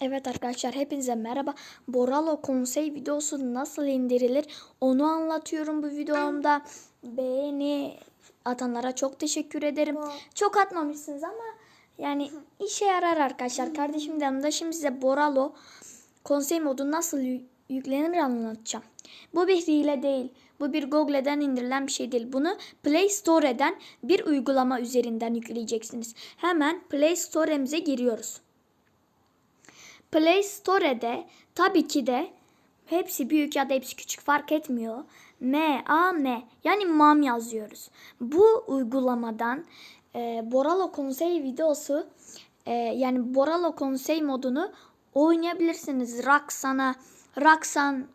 Evet arkadaşlar hepinize merhaba. Boralo konsey videosu nasıl indirilir onu anlatıyorum bu videomda. Beğeni atanlara çok teşekkür ederim. Çok atmamışsınız ama yani işe yarar arkadaşlar. Kardeşim de yanımda şimdi size Boralo konsey modu nasıl yü- yüklenir anlatacağım. Bu bir hile değil. Bu bir Google'den indirilen bir şey değil. Bunu Play Store'den bir uygulama üzerinden yükleyeceksiniz. Hemen Play Store'emize giriyoruz. Play Store'de tabii ki de hepsi büyük ya da hepsi küçük fark etmiyor. M, A, M yani MAM yazıyoruz. Bu uygulamadan e, Boralo Konsey videosu e, yani Boralo Konsey modunu oynayabilirsiniz. Raksan'a, Raksan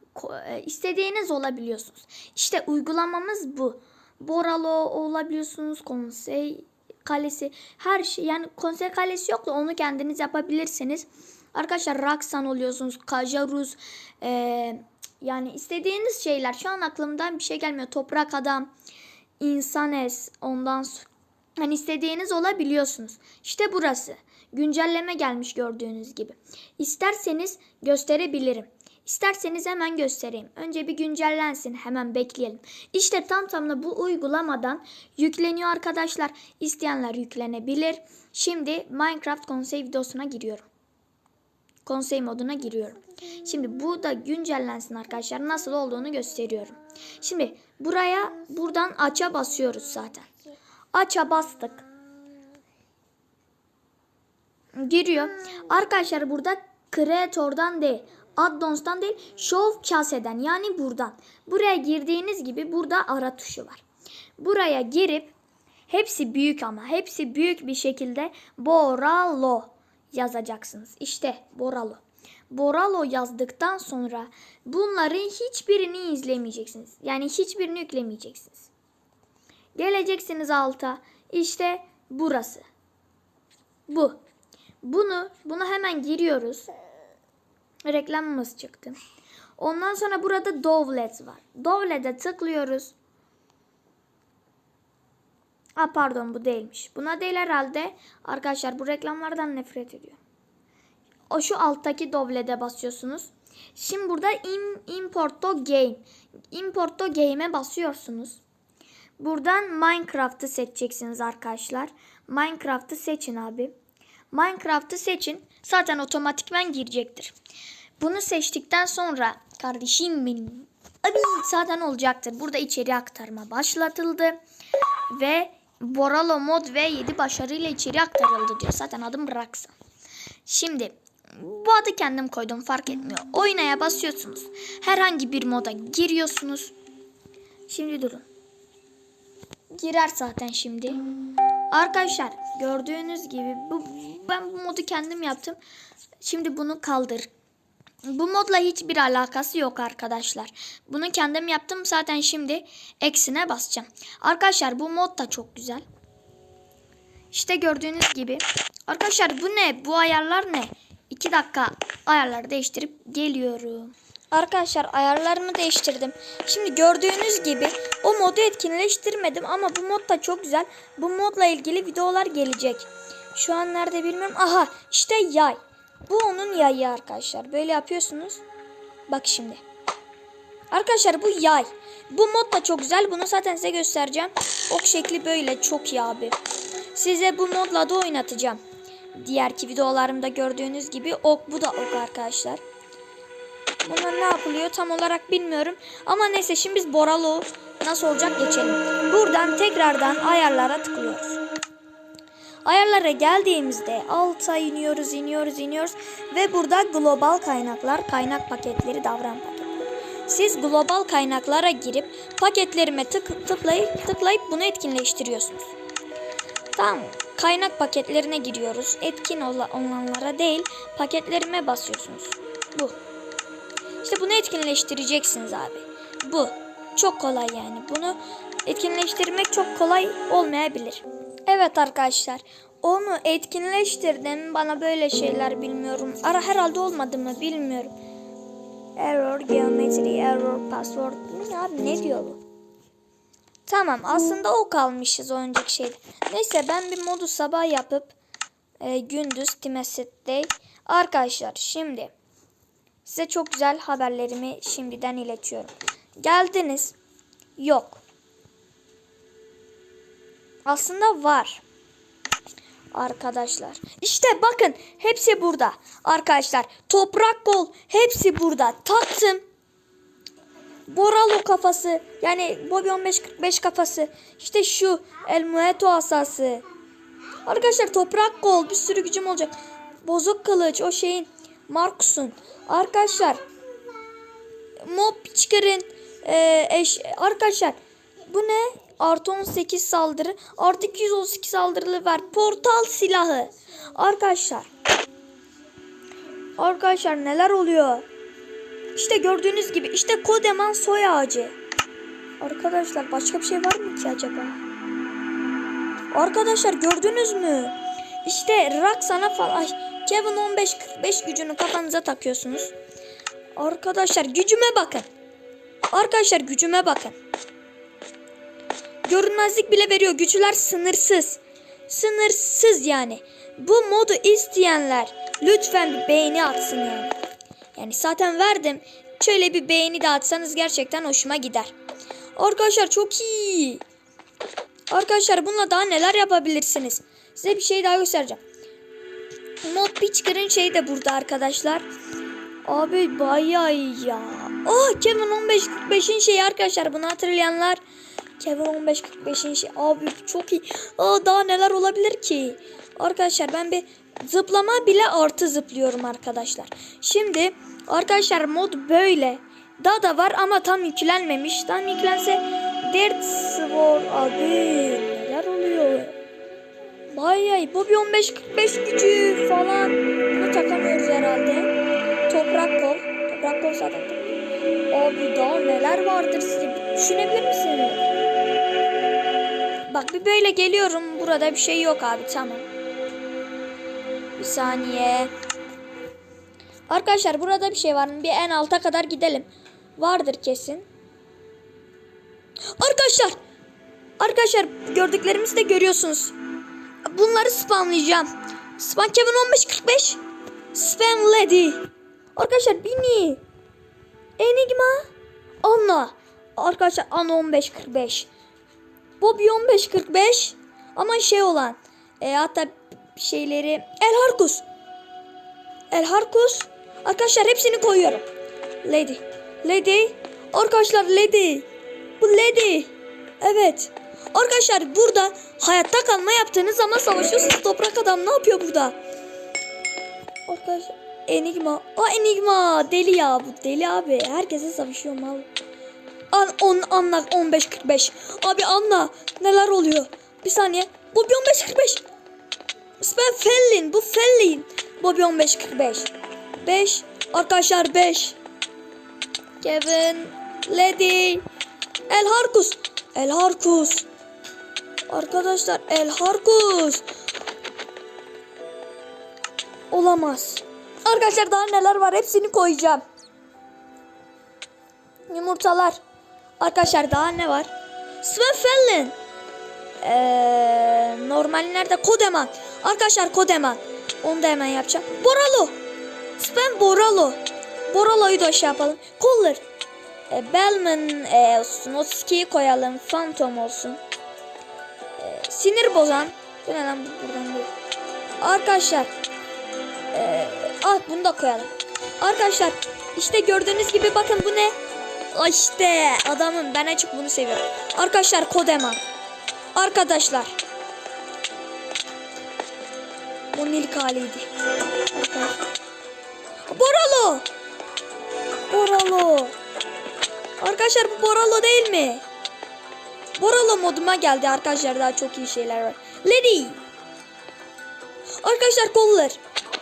e, istediğiniz olabiliyorsunuz. İşte uygulamamız bu. Boralo olabiliyorsunuz. Konsey kalesi her şey yani konsey kalesi yok da onu kendiniz yapabilirsiniz. Arkadaşlar Raksan oluyorsunuz. Kajaruz eee, yani istediğiniz şeyler. Şu an aklımdan bir şey gelmiyor. Toprak adam, insanes ondan sonra hani istediğiniz olabiliyorsunuz. İşte burası. Güncelleme gelmiş gördüğünüz gibi. İsterseniz gösterebilirim. İsterseniz hemen göstereyim. Önce bir güncellensin. Hemen bekleyelim. İşte tam tamına bu uygulamadan yükleniyor arkadaşlar. İsteyenler yüklenebilir. Şimdi Minecraft konsey videosuna giriyorum. Konsey moduna giriyorum. Şimdi bu da güncellensin arkadaşlar. Nasıl olduğunu gösteriyorum. Şimdi buraya buradan aça basıyoruz zaten. Aça bastık. Giriyor. Arkadaşlar burada Creator'dan değil, Addons'tan değil, Show Case'den yani buradan. Buraya girdiğiniz gibi burada ara tuşu var. Buraya girip hepsi büyük ama hepsi büyük bir şekilde Boralo yazacaksınız. İşte Boralo. Boralo yazdıktan sonra bunların hiçbirini izlemeyeceksiniz. Yani hiçbirini yüklemeyeceksiniz. Geleceksiniz alta. İşte burası. Bu. Bunu bunu hemen giriyoruz. Reklamımız çıktı. Ondan sonra burada Dovlet var. Dovlet'e tıklıyoruz. Aa pardon bu değilmiş. Buna değil herhalde. Arkadaşlar bu reklamlardan nefret ediyor. O şu alttaki Dovlet'e basıyorsunuz. Şimdi burada im, Importo Game. Importo Game'e basıyorsunuz. Buradan Minecraft'ı seçeceksiniz arkadaşlar. Minecraft'ı seçin abi. Minecraft'ı seçin. Zaten otomatikman girecektir. Bunu seçtikten sonra kardeşim benim abi zaten olacaktır. Burada içeri aktarma başlatıldı. Ve Boralo mod ve 7 başarıyla içeri aktarıldı diyor. Zaten adım Raksa. Şimdi bu adı kendim koydum fark etmiyor. Oynaya basıyorsunuz. Herhangi bir moda giriyorsunuz. Şimdi durun. Girer zaten şimdi. Arkadaşlar gördüğünüz gibi bu, ben bu modu kendim yaptım. Şimdi bunu kaldır. Bu modla hiçbir alakası yok arkadaşlar. Bunu kendim yaptım zaten şimdi eksine basacağım. Arkadaşlar bu mod da çok güzel. İşte gördüğünüz gibi. Arkadaşlar bu ne? Bu ayarlar ne? 2 dakika ayarları değiştirip geliyorum. Arkadaşlar ayarlarımı değiştirdim. Şimdi gördüğünüz gibi o modu etkinleştirmedim ama bu mod da çok güzel. Bu modla ilgili videolar gelecek. Şu an nerede bilmiyorum. Aha işte yay. Bu onun yayı arkadaşlar. Böyle yapıyorsunuz. Bak şimdi. Arkadaşlar bu yay. Bu mod da çok güzel. Bunu zaten size göstereceğim. Ok şekli böyle çok iyi abi. Size bu modla da oynatacağım. Diğerki videolarımda gördüğünüz gibi ok bu da ok arkadaşlar. Buna ne yapılıyor tam olarak bilmiyorum. Ama neyse şimdi biz Boralo nasıl olacak geçelim. Buradan tekrardan ayarlara tıklıyoruz. Ayarlara geldiğimizde alta iniyoruz, iniyoruz, iniyoruz ve burada global kaynaklar, kaynak paketleri, davran paketleri. Siz global kaynaklara girip paketlerime tık, tıklayıp tıklayıp bunu etkinleştiriyorsunuz. Tamam. Kaynak paketlerine giriyoruz. Etkin ola- olanlara değil, paketlerime basıyorsunuz. Bu. İşte bunu etkinleştireceksiniz abi. Bu. Çok kolay yani. Bunu etkinleştirmek çok kolay olmayabilir. Evet arkadaşlar. Onu etkinleştirdim. Bana böyle şeyler bilmiyorum. Ara herhalde olmadı mı bilmiyorum. Error, geometry, error, password. Abi ne diyor bu? Tamam aslında o kalmışız o önceki şeyde. Neyse ben bir modu sabah yapıp e, gündüz Timesset'te. Arkadaşlar şimdi size çok güzel haberlerimi şimdiden iletiyorum. Geldiniz. Yok. Aslında var. Arkadaşlar. İşte bakın hepsi burada. Arkadaşlar toprak kol hepsi burada. Taktım. Boralo kafası yani Bobby 1545 kafası. İşte şu El Muerto asası. Arkadaşlar toprak kol bir sürü gücüm olacak. Bozuk kılıç o şeyin Markus'un. Arkadaşlar mob çıkarın. Ee, eş, arkadaşlar bu ne? Artı 18 saldırı. Artı 232 saldırılı ver. Portal silahı. Arkadaşlar. Arkadaşlar neler oluyor? İşte gördüğünüz gibi işte kocaman soy ağacı. Arkadaşlar başka bir şey var mı ki acaba? Arkadaşlar gördünüz mü? İşte Raksana falan Kevin 15 45 gücünü kafanıza takıyorsunuz. Arkadaşlar gücüme bakın. Arkadaşlar gücüme bakın. Görünmezlik bile veriyor. Güçler sınırsız. Sınırsız yani. Bu modu isteyenler lütfen bir beğeni atsın yani. Yani zaten verdim. Şöyle bir beğeni de atsanız gerçekten hoşuma gider. Arkadaşlar çok iyi. Arkadaşlar bununla daha neler yapabilirsiniz? Size bir şey daha göstereceğim. Mod Pitchker'ın şeyi de burada arkadaşlar. Abi bayağı iyi ya. Oh Kevin 1545'in şeyi arkadaşlar bunu hatırlayanlar. Kevin 1545'in şey. Abi çok iyi. Aa, daha neler olabilir ki? Arkadaşlar ben bir zıplama bile artı zıplıyorum arkadaşlar. Şimdi arkadaşlar mod böyle. Daha da var ama tam yüklenmemiş. Tam yüklense Dirt Sword abi neler oluyor? Bayağı Bobby 15-45 gücü falan. Bunu takamıyoruz herhalde. Toprak kol. Toprak kol zaten. Abi daha neler vardır size bir düşünebilir misiniz? Bak bir böyle geliyorum. Burada bir şey yok abi tamam. Bir saniye. Arkadaşlar burada bir şey var mı? Bir en alta kadar gidelim. Vardır kesin. Arkadaşlar. Arkadaşlar gördüklerimizi de görüyorsunuz. Bunları spamlayacağım. Spam Kevin 1545. Spam Lady. Arkadaşlar Bini. Enigma. Anna. Arkadaşlar Anna 1545. Bobby 1545. Ama şey olan. E, hatta şeyleri. El Harkus. El Harkus. Arkadaşlar hepsini koyuyorum. Lady. Lady. Arkadaşlar Lady. Bu Lady. Evet. Arkadaşlar burada hayatta kalma yaptığınız zaman savaşıyorsunuz. Toprak adam ne yapıyor burada? Arkadaşlar Enigma. Aa Enigma. Deli ya bu. Deli abi. Herkese savaşıyor mal. An, on, anla 15 45. Abi anla. Neler oluyor? Bir saniye. Bu bir 15 45. Ben Fellin. Bu Fellin. Bobby 15 45. 5. Arkadaşlar 5. Kevin. Lady. El Harkus. El Harkus. Arkadaşlar El Harkus. Olamaz. Arkadaşlar daha neler var hepsini koyacağım. Yumurtalar. Arkadaşlar daha ne var? Svenfelin. Ee, normal nerede? Kodeman. Arkadaşlar Kodeman. Onu da hemen yapacağım. Boralo. Spam Boralo. Boralo'yu da şey yapalım. Collar. E, Bellman e, olsun. Oski'yi koyalım. Phantom olsun. E, sinir bozan. Bu ne lan? Bu buradan değil. Arkadaşlar. E, ah bunu da koyalım. Arkadaşlar işte gördüğünüz gibi bakın bu ne? Aa, İşte adamın ben açık bunu seviyorum. Arkadaşlar Kodeman. Arkadaşlar. Bunun ilk haliydi. Boralo. Boralo. Arkadaşlar bu Boralo değil mi? Boralo moduma geldi arkadaşlar daha çok iyi şeyler var. Lady. Arkadaşlar kollar.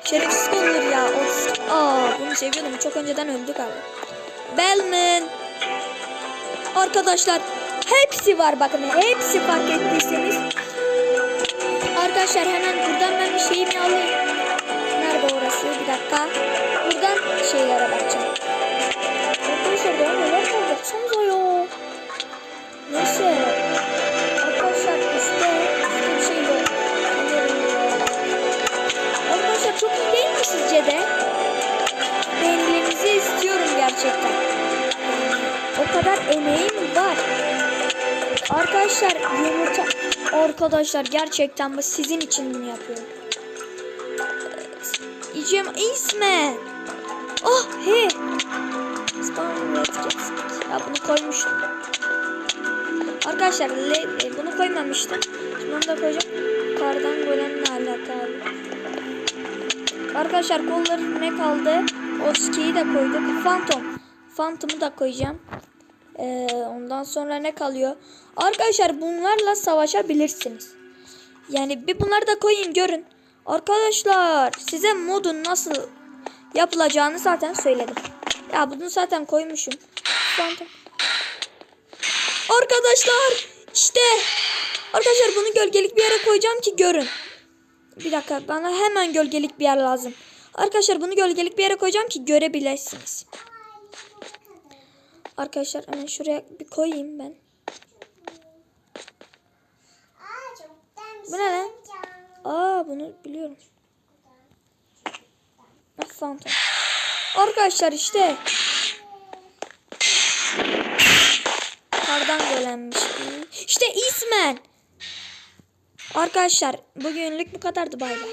Şerefsiz kollar ya. Of. Aa bunu seviyordum. Çok önceden öldük abi. Bellman. Arkadaşlar hepsi var bakın. Hepsi fark ettiyseniz. Arkadaşlar hemen buradan ben bir şeyimi alayım. Nerede orası? Bir dakika. Buradan şeylere bakacağım. Arkadaşlar yumurta arkadaşlar gerçekten bu sizin için bunu yapıyorum. Ee, Yiyeceğim isme. Oh he. Ya bunu koymuştum. Arkadaşlar le- bunu koymamıştım. Şimdi onu da koyacağım. Kardan golemle alakalı. Arkadaşlar kolları ne kaldı? Oski'yi de koyduk. Phantom. Phantom'u da koyacağım. Ee, ondan sonra ne kalıyor? Arkadaşlar bunlarla savaşabilirsiniz. Yani bir bunları da koyayım görün. Arkadaşlar size modun nasıl yapılacağını zaten söyledim. Ya bunu zaten koymuşum. Phantom. Arkadaşlar işte arkadaşlar bunu gölgelik bir yere koyacağım ki görün. Bir dakika bana hemen gölgelik bir yer lazım. Arkadaşlar bunu gölgelik bir yere koyacağım ki görebilirsiniz. Arkadaşlar hemen şuraya bir koyayım ben. Bu ne lan? Aa bunu biliyorum. Phantom. Arkadaşlar işte. Kardan gelenmiş. İşte İsmen. Arkadaşlar bugünlük bu kadardı bay bay.